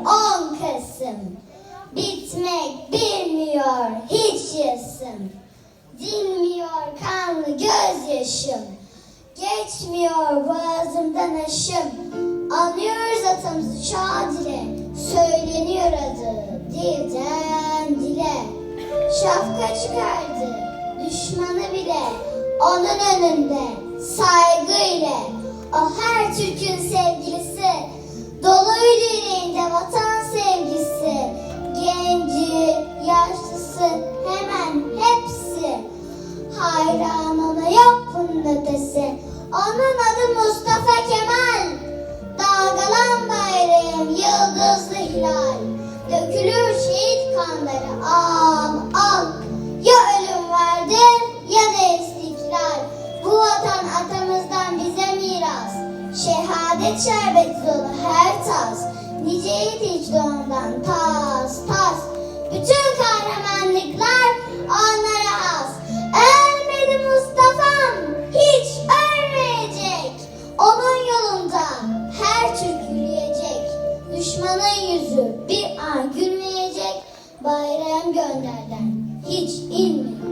10 Kasım. Bitmek bilmiyor hiç yasım Dinmiyor kanlı gözyaşım. Geçmiyor boğazımdan aşım. Anıyoruz atamızı şadire Söyleniyor adı dilden dile. Şapka çıkardı düşmanı bile. Onun önünde saygı ile O her Türk'ün sevgili yaşlısı hemen hepsi. Hayran ona yok bunun. Onun adı Mustafa Kemal. Dalgalan bayrağım yıldızlı hilal. Dökülür şehit kanları al al. Ya ölüm verdin ya da istiklal. Bu vatan atamızdan bize miras. Şehadet şerbeti dolu her tas. Nice yiğit ondan tas tas. Gönderden hiç inmeyecek.